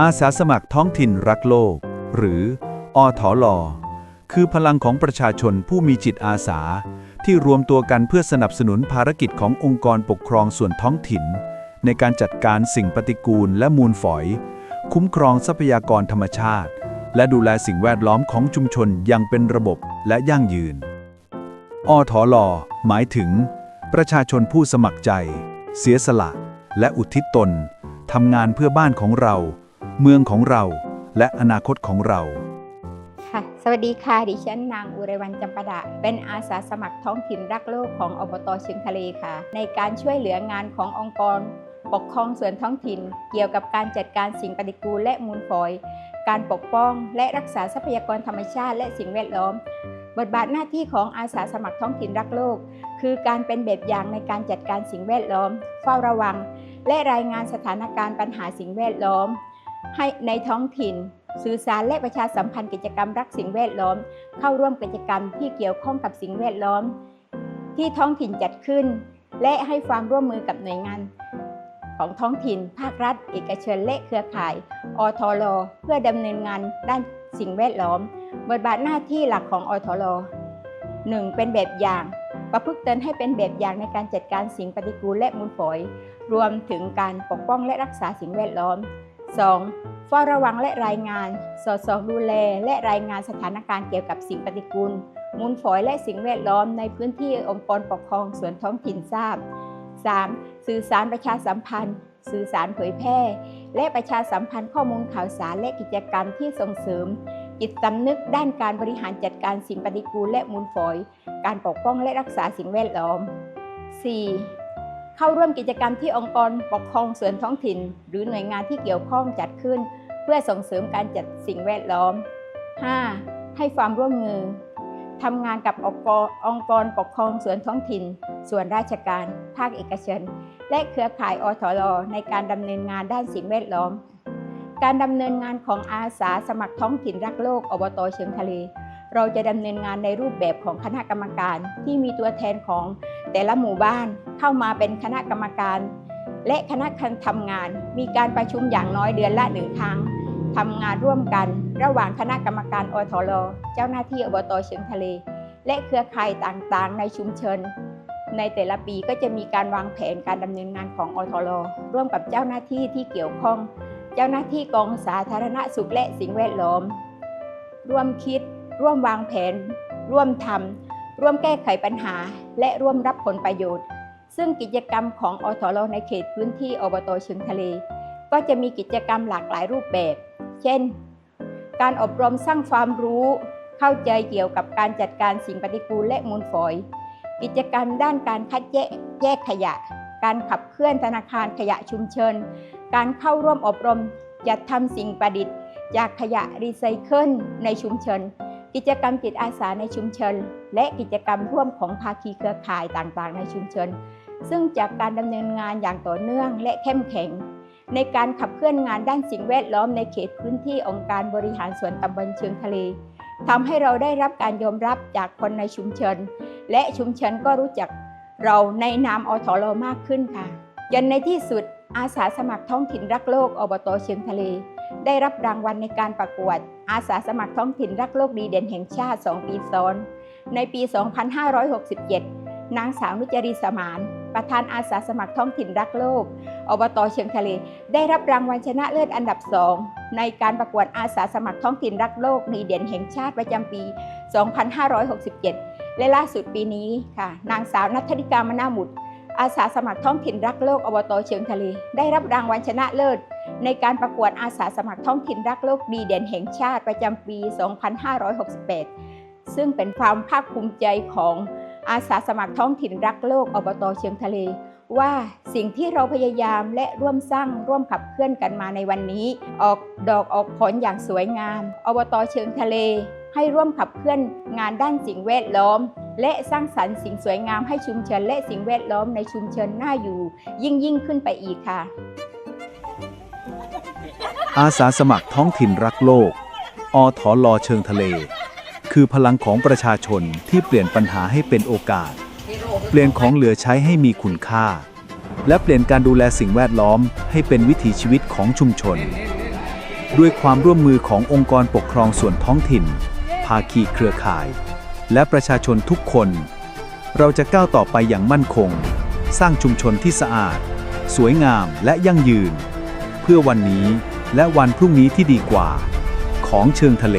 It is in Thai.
อาสาสมัครท้องถิ่นรักโลก หรืออทอลอคือพลังของประชาชนผู้มีจิตอาสา ที่รวมตัวกันเพื่อสนับสนุนภารกิจขององค์กรปกครองส่วนท้องถิ่น ในการจัดการสิ่งปฏิกูลและมูลฝอย คุ้มครองทรัพยากรธรรมชาติ และดูแลสิ่งแวดล้อมของชุมชนอย่างเป็นระบบและยั่งยืน อทอลอหมายถึง ประชาชนผู้สมัครใจ เสียสละ และอุทิศตนทำงานเพื่อบ้านของเรา เมืองของเรา และอนาคตของเราค่ะสวัสดีค่ะ ดิฉันนางอุไรวันจำปาดะ เป็นอาสาสมัครท้องถิ่นรักโลกของอบตเชียงทะเลค่ะ ในการช่วยเหลืองานขององค์กร ปกครองส่วนท้องถิ่น เกี่ยวกับการจัดการสิ่งปฏิกูลและมูลฝอย การปกป้องและรักษาทรัพยากรธรรมชาติและสิ่งแวดล้อม บทบาทหน้าที่ของอาสาสมัครท้องถิ่นรักโลก คือการเป็นแบบอย่างในการจัดการสิ่งแวดล้อม เฝ้าระวัง และรายงานสถานการณ์ปัญหาสิ่งแวดล้อม ให้ในท้องถิ่น สื่อสารและประชาสัมพันธ์กิจกรรมรักสิ่งแวดล้อม เข้าร่วมกิจกรรมที่เกี่ยวข้องกับสิ่งแวดล้อม ที่ท้องถิ่นจัดขึ้น และให้ความร่วมมือกับหน่วยงาน ของท้องถิ่น ภาครัฐ เอกชนและเครือข่ายอทลเพื่อดำเนินงานด้านสิ่งแวดล้อม บทบาทหน้าที่หลักของอทล 1. เป็นแบบอย่างประพฤติตนให้เป็นแบบอย่างในการจัดการสิ่งปฏิกูลและมูลฝอย รวมถึงการปกป้องและรักษาสิ่งแวดล้อม 2. เฝ้าระวังและรายงาน สอดส่องดูแล และรายงานสถานการณ์เกี่ยวกับสิ่งปฏิกูล มูลฝอยและสิ่งแวดล้อมในพื้นที่องค์กรปกครองส่วนท้องถิ่นทราบ 3. สื่อสารประชาสัมพันธ์ สื่อสารเผยแพร่ และประชาสัมพันธ์ข้อมูลข่าวสารและกิจกรรมที่ส่งเสริม จิตสำนึกด้านการบริหารจัดการสิ่งปฏิกูลและมูลฝอย การปกป้องและรักษาสิ่งแวดล้อม 4. เข้าร่วมกิจกรรมที่องค์กรปกครองส่วนท้องถิ่น หรือหน่วยงานที่เกี่ยวข้องจัดขึ้น เพื่อส่งเสริมการจัดสิ่งแวดล้อม 5. ให้ความร่วมมือทำงานกับองค์กรองค์กรปกครองส่วนท้องถิ่น ส่วนราชการ ภาคเอกชน และเครือข่ายอทลในการดำเนินงานด้านสิ่งแวดล้อม การดำเนินงานของอาสาสมัครท้องถิ่นรักโลกอบตเชิงทะเล เราจะดำเนินงานในรูปแบบของคณะกรรมการ ที่มีตัวแทนของแต่ละหมู่บ้านเข้ามาเป็นคณะกรรมการ และคณะทำงาน มีการประชุมอย่างน้อยเดือนละหนึ่งครั้งทำงานร่วมกัน ระหว่างคณะกรรมการอทลเจ้าหน้าที่อบตเชิงทะเล และเครือข่ายต่างๆ ในชุมชนในแต่ละปีก็จะมีการวางแผนการดำเนินงานของอทลร่วมกับเจ้าหน้าที่ที่เกี่ยวข้อง เจ้าหน้าที่กองสาธารณสุขและสิ่งแวดล้อม ร่วมคิด ร่วมวางแผน ร่วมทำร่วมแก้ไขปัญหา และร่วมรับผลประโยชน์ ซึ่งกิจกรรมของอทลในเขตพื้นที่อบตเชิงทะเล ก็จะมีกิจกรรมหลากหลายรูปแบบ เช่น การอบรมสร้างความรู้ เข้าใจเกี่ยวกับการจัดการสิ่งปฏิกูลและมูลฝอย กิจกรรมด้านการคัดแยกแยกขยะ การขับเคลื่อนธนาคารขยะชุมชน การเข้าร่วมอบรมจัดทำสิ่งประดิษฐ์ จากขยะรีไซเคิลในชุมชน กิจกรรมจิตอาสาในชุมชน และกิจกรรมร่วมของภาคีเครือข่ายต่างๆ ในชุมชน ซึ่งจากการดำเนินงานอย่างต่อเนื่องและเข้มแข็ง ในการขับเคลื่อนงานด้านสิ่งแวดล้อมในเขตพื้นที่องค์การบริหารส่วนตำบลเชิงทะเลทำให้เราได้รับการยอมรับจากคนในชุมชน และชุมชนก็รู้จักเราในนามอทลมากขึ้นค่ะจนในที่สุดอาสาสมัครท้องถิ่นรักโลกอบตเชียงทะเล ได้รับรางวัลในการประกวด อาสาสมัครท้องถิ่นรักโลกดีเด่นแห่งชาติ 2 ปีซ้อน ในปี 2567 นางสาวนุจรีสมาน ประธานอาสาสมัครท้องถิ่นรักโลก อบตเชียงทะเล ได้รับรางวัลชนะเลิศอันดับ2ในการประกวดอาสาสมัครท้องถิ่นรักโลกดีเด่นแห่งชาติประจำปี 2567 และล่าสุดปีนี้ค่ะ นางสาวนัทธิกามนาหมุต อาสาสมัครท้องถิ่นรักโลกอบตเชียงทะเล ได้รับรางวัลชนะเลิศ ในการประกวดอาสาสมัครท้องถิ่นรักโลกดีเด่นแห่งชาติประจำปี 2568 ซึ่งเป็นความภาคภูมิใจของอาสาสมัครท้องถิ่นรักโลกอบตเชียงทะเล ว่าสิ่งที่เราพยายามและร่วมสร้างร่วมขับเคลื่อนกันมาในวันนี้ ออกดอกออกผลอย่างสวยงาม อบตเชิงทะเล ให้ร่วมขับเคลื่อนงานด้านสิ่งแวดล้อม และสร้างสรรค์สิ่งสวยงามให้ชุมชนและสิ่งแวดล้อมในชุมชนน่าอยู่ ยิ่งยิ่งขึ้นไปอีกค่ะ อาสาสมัครท้องถิ่นรักโลก อทอลอเชิงทะเล คือพลังของประชาชนที่เปลี่ยนปัญหาให้เป็นโอกาส เปลี่ยนของเหลือใช้ให้มีคุณค่า และเปลี่ยนการดูแลสิ่งแวดล้อมให้เป็นวิถีชีวิตของชุมชน ด้วยความร่วมมือขององค์กรปกครองส่วนท้องถิ่น ภาคีเครือข่าย และประชาชนทุกคน เราจะก้าวต่อไปอย่างมั่นคง สร้างชุมชนที่สะอาด สวยงามและยั่งยืน เพื่อวันนี้และวันพรุ่งนี้ที่ดีกว่า ของเชิงทะเล